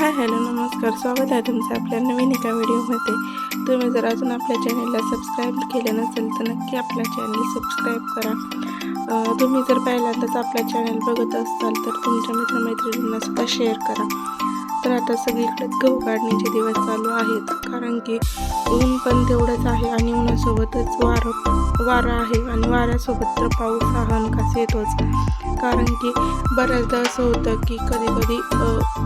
Hi hello नमस्कार. स्वागत आहे तुमचं आपल्या नवीन एका व्हिडिओमध्ये. तुम्ही जर अजून आपल्या चॅनलला सबस्क्राईब केलं नसेल तर नक्की आपल्या चॅनल सबस्क्राईब करा. तुम्ही जर पहिल्यांदाच आपला चॅनल बघत असाल तर तुमच्या मित्रमैत्रिणींना सुद्धा शेअर करा. तर आता सगळीकडेच गहू काढण्याचे दिवस चालू आहेत कारण की ऊन पण तेवढंच आहे आणि उन्हासोबतच वारं वारा आहे आणि वाऱ्यासोबत तर पाऊस हा हमखास येतोच. कारण की बऱ्याचदा असं होतं की कधी कधी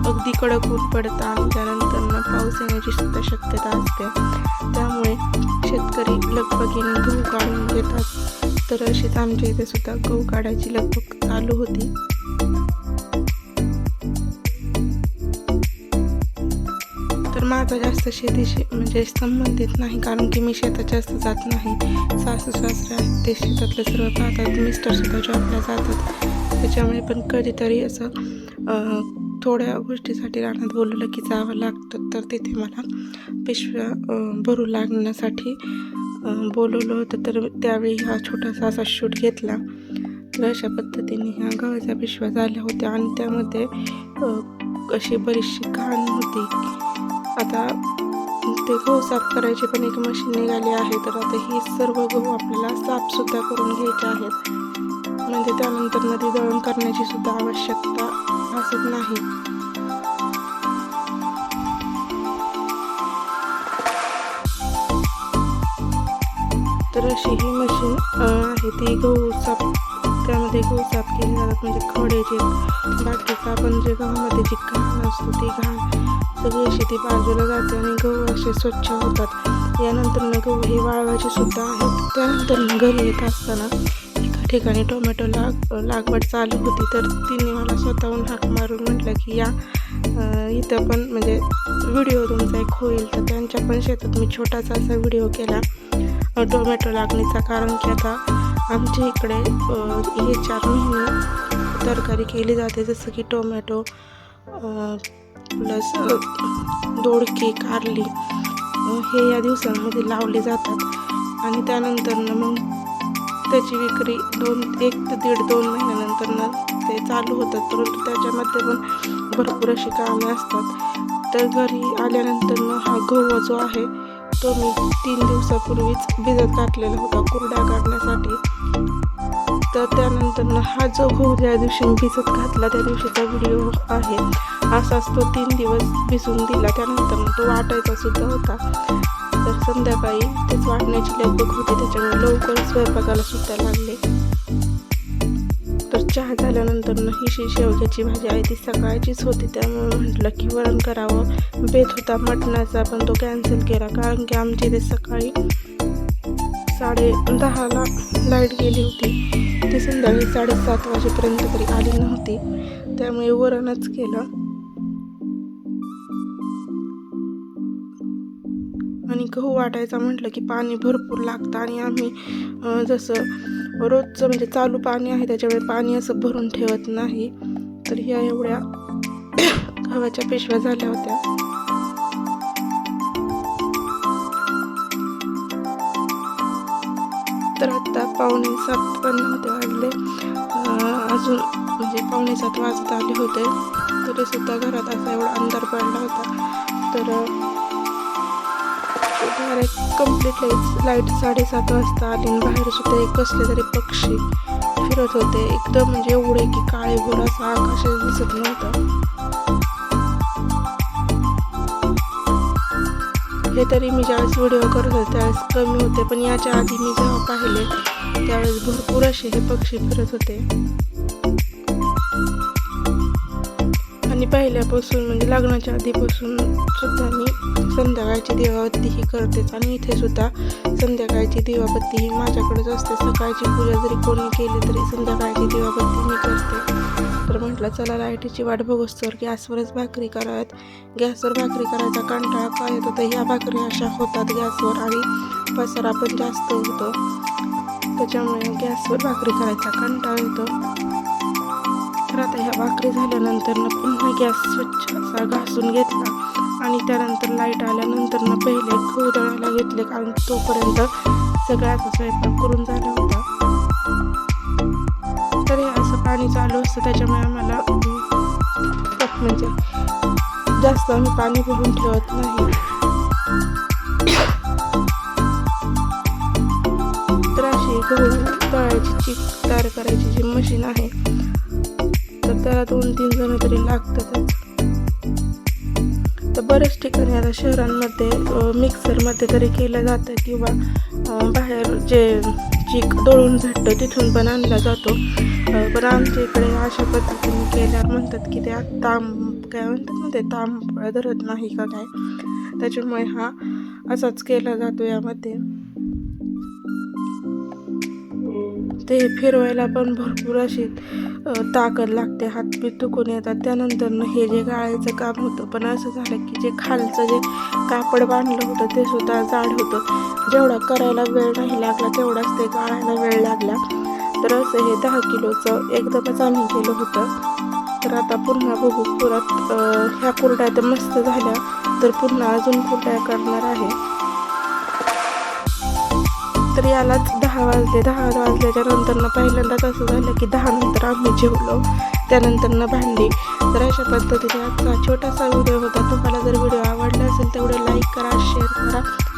अगदी कडक ऊन पडतं आणि त्यानंतर ना पाऊस येण्याची सुद्धा शक्यता असते. त्यामुळे शेतकरी लगबगीने गहू काढून घेतात. तर अशीच आमच्या इथे सुद्धा गहू काढायची लगबग चालू होती. माझा जास्त शेतीशी म्हणजे संबंधित नाही कारण की मी शेतात जास्त जात नाही. सासू सासरे आहेत ते शेतातलं सर्व पाहतात मिस्टर सुद्धा जॉबला जातात. त्याच्यामुळे पण कधीतरी असं थोड्या गोष्टीसाठी रानात बोलवलं की जावं लागतं. तर तिथे मला पिशव्या भरू लागण्यासाठी बोलवलं होतं. तर त्यावेळी हा छोटासा असा शूट घेतला. तर अशा पद्धतीने ह्या गव्हाच्या पिशव्या झाल्या होत्या आणि त्यामध्ये अशी बरीचशी घाण होती. आता ते गहू साफ करायची पण एक मशीन निघाली आहे तर आता ही सर्व गहू आपल्याला साफसुद्धा करून घ्यायचे आहेत. म्हणजे त्यानंतर नदी दळण करण्याची सुद्धा आवश्यकता भासत नाही. तर अशी ही मशीन आहे. ती गहू साफ त्यामध्ये गहू साफ केले जातात. म्हणजे खडेचे बाकीचा आपण जे गव्हामध्ये जी घाण असतो ती घाण सगळी अशी ती बाजूला जाते आणि गहू असे स्वच्छ होतात. यानंतर गहू हे वाळवायचे सुद्धा आहेत. त्यानंतर न घरी येत असताना एका ठिकाणी टोमॅटो लाग लागवड चालू होती. तर तिने मला स्वतःहून हाक मारून म्हटलं की या इथं पण म्हणजे व्हिडिओ तुमचा एक होईल. तर त्यांच्या पण शेतात मी छोटासा असा व्हिडिओ केला टोमॅटो लागणीचा. कारण की आता आमच्या इकडे हे चार महिने तरकारी केली जाते. जसं की टोमॅटो प्लस दोडकी कारली हे या दिवसांमध्ये लावले जातात. आणि त्यानंतर मग त्याची विक्री दोन एक ते दीड दोन महिन्यानंतर ते चालू होतात. परंतु त्याच्यामध्ये पण भरपूर अशी कामे असतात. तर घरी आल्यानंतर हा गहू जो आहे तो मी तीन दिवसापूर्वीच भिजत घातलेला होता. कुरड्या काढण्यासाठी. तर त्यानंतर हा जो गहू ज्या दिवशी भिजत घातला त्या दिवशीचा व्हिडिओ आहे. असाच तो तीन दिवस भिजून दिला. त्यानंतर तो वाटायचा सुद्धा होता. तर संध्याकाळी तेच वाटण्याची लगबग होती. त्याच्यामुळे लवकर स्वयंपाकाला सुद्धा लागले. तर चहा झाल्यानंतर ना ही शी शेवग्याची भाजी आहे ती सकाळचीच होती. त्यामुळे म्हटलं की वरण करावं. बेत होता मटणाचा पण तो कॅन्सल केला. कारण की आमची इथे सकाळी साडे दहाला लाइट गेली होती. ती संध्याकाळी साडेसात वाजेपर्यंत तरी आली नव्हती. त्यामुळे वरणच केलं. आणि गहू वाटायचा म्हटलं की पाणी भरपूर लागतं आणि आम्ही जसं रोजचं म्हणजे चालू पाणी आहे त्याच्यामुळे पाणी असं भरून ठेवत नाही. तर ह्या एवढ्या गव्हाच्या पिशव्या झाल्या होत्या. पावणे सात पण नव्हते वाजले. अजून म्हणजे पावणे सात वाजत आले होते. तरी सुद्धा घरात असा एवढा अंधार पडला होता. तर डायरेक्ट कंप्लीट लाइट लाइट साडेसात वाजता आली आणि बाहेर सुद्धा एक कसले तरी पक्षी फिरत होते. एकदम म्हणजे एवढे की काळे भोर असं आकाश दिसत नव्हतं. हे तरी मी ज्यावेळेस व्हिडिओ करत होते त्यावेळेस कमी होते. पण याच्या आधी मी जेव्हा पाहिले त्यावेळेस भरपूर असे हे पक्षी फिरत होते. आणि पहिल्यापासून म्हणजे लग्नाच्या आधीपासून सुद्धा मी संध्याकाळची दिवाबत्ती ही करतेच. आणि इथे सुद्धा संध्याकाळची दिवाबत्ती ही माझ्याकडेच असते. सकाळची पूजा जरी कोणी केली तरी संध्याकाळची दिवाबत्ती मी करते. तर म्हटलं चला लाईटीची वाट बघूस तर गॅसवरच भाकरी कराव्यात. गॅसवर भाकरी करायचा कंटाळा काय येतो? तर ह्या भाकरी अशा होतात गॅसवर आणि पसारा पण जास्त होतो. त्याच्यामुळे गॅसवर भाकरी करायचा कंटाळा येतो. तर आता ह्या भाकरी झाल्यानंतर पुन्हा गॅस स्वच्छ असा घासून घेतला आणि त्यानंतर लाइट आल्यानंतर ना पहिले गहू दळायला घेतले कारण तोपर्यंत सगळ्याचा स्वयंपाक करून झाला होता. तर त्याच्यामुळे आम्हाला म्हणजे जास्त आम्ही पाणी भरून ठेवत नाही. तर अशी गहू दळायची चीक तयार करायची जी मशीन आहे तर त्याला दोन तीन जण तरी लागतातच तर बऱ्याच ठिकाणी आता शहरांमध्ये मिक्सरमध्ये तरी केलं जातं किंवा बाहेर जे चीक दळून भेटतं तिथून पण आणला जातो पण आमच्या इकडे अशा पद्धतीने केल्यावर म्हणतात की ते तांब काय म्हणतात ना ते तांब धरत नाही का काय? त्याच्यामुळे हा असाच केला जातो यामध्ये. ते फिरवायला पण भरपूर अशी ताकद लागते. हातबीत दुखून येतात. त्यानंतर हे जे गाळायचं काम होतं पण असं झालं की जे खालचं जे कापड बांधलं होतं ते सुद्धा जाड होतं. जेवढा करायला वेळ नाही लागला तेवढाच ते गाळायला वेळ लागला. तर असं हे दहा किलोचं एकदमच आम्ही केलं होतं. तर आता पुन्हा बघू. पुरात ह्या कुरड्या तर मस्त झाल्या. तर पुन्हा अजून कुरड्या करणार आहे. तर यालाच दहा वाजले दहा वाजल्याच्या नंतरनं पहिल्यांदाच असं झालं की दहा नंतर आम्ही जेवलो. त्यानंतरनं भांडी. तर अशा पद्धतीने आजचा छोटासा व्हिडिओ होता. तुम्हाला जर व्हिडिओ आवडला असेल तेवढं लाईक करा शेअर करा.